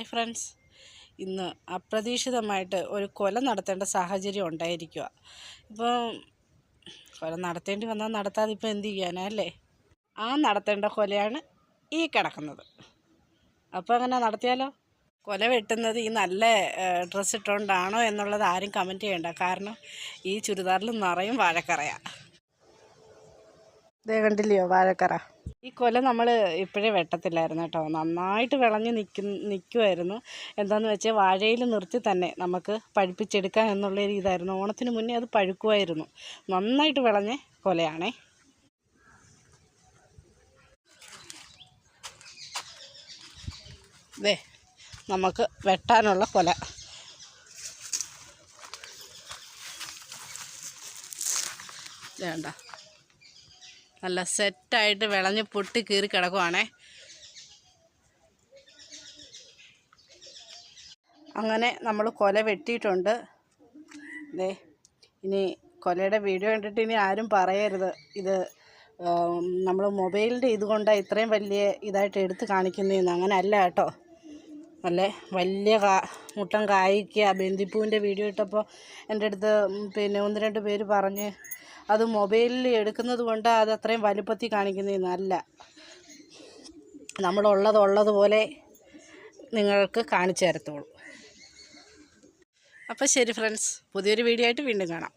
Hi friends. ഇന്ന് അപ്രതീക്ഷിതമായിട്ട് ഒരു കൊല നടത്തേണ്ട സാഹചര്യം ഉണ്ടായിരിക്കുക ഇപ്പം കൊല നടത്തേണ്ടി വന്നാൽ നടത്താതെ ഇപ്പം എന്ത് ചെയ്യാനല്ലേ ആ നടത്തേണ്ട കൊലയാണ് ഈ കിടക്കുന്നത്. അപ്പോൾ അങ്ങനെ നടത്തിയാലോ? കൊല വെട്ടുന്നത് ഈ നല്ല ഡ്രസ്സ് ഇട്ടുകൊണ്ടാണോ എന്നുള്ളത് ആരും കമന്റ് ചെയ്യണ്ട. കാരണം ഈ ചുരിദാറിൽ നിറയും വാഴക്കറയാണ് ഇതേ കണ്ടില്ലയോ വാഴക്കറ? ഈ കൊല നമ്മൾ ഇപ്പോഴേ വെട്ടത്തില്ലായിരുന്നു കേട്ടോ. നന്നായിട്ട് വിളഞ്ഞ് നിൽക്കും നിൽക്കുമായിരുന്നു എന്താന്ന് വെച്ചാൽ വാഴയിൽ നിർത്തി തന്നെ നമുക്ക് പഴുപ്പിച്ചെടുക്കാം എന്നുള്ള രീതിയായിരുന്നു ഓണത്തിന് മുന്നേ അത് പഴുക്കുമായിരുന്നു നന്നായിട്ട് വിളഞ്ഞ കൊലയാണേ. ദേ നമുക്ക് വെട്ടാനുള്ള കൊല. വേണ്ട. നല്ല സെറ്റായിട്ട് വിളഞ്ഞ് പൊട്ടി കീറി കിടക്കുവാണേ. അങ്ങനെ നമ്മൾ കൊല വെട്ടിയിട്ടുണ്ട്. ദേ ഇനി കൊലയുടെ വീഡിയോ കണ്ടിട്ട് ഇനി ആരും പറയരുത്. ഇത് നമ്മൾ മൊബൈലിന്റെ ഇതുകൊണ്ടാണ് ഇത്രയും വലിയ ഇതായിട്ട് എടുത്ത് കാണിക്കുന്നതെന്ന്. അങ്ങനെ അല്ല കേട്ടോ. നല്ല വലിയ കാ മുട്ടം കായ്ക്കുക. ബന്ദിപ്പൂവിന്റെ വീഡിയോ ഇട്ടപ്പോൾ എന്റെ അടുത്ത് പിന്നെ ഒന്ന് രണ്ട് പേര് പറഞ്ഞ് അത് മൊബൈലിൽ എടുക്കുന്നത് കൊണ്ട് അത് അത്രയും വലുപ്പത്തിൽ കാണിക്കുന്നതെന്നല്ല നമ്മളുള്ളത് ഉള്ളതുപോലെ നിങ്ങൾക്ക് കാണിച്ചു തരത്തുള്ളൂ. അപ്പോൾ ശരി ഫ്രണ്ട്സ് പുതിയൊരു വീഡിയോ ആയിട്ട് വീണ്ടും കാണാം.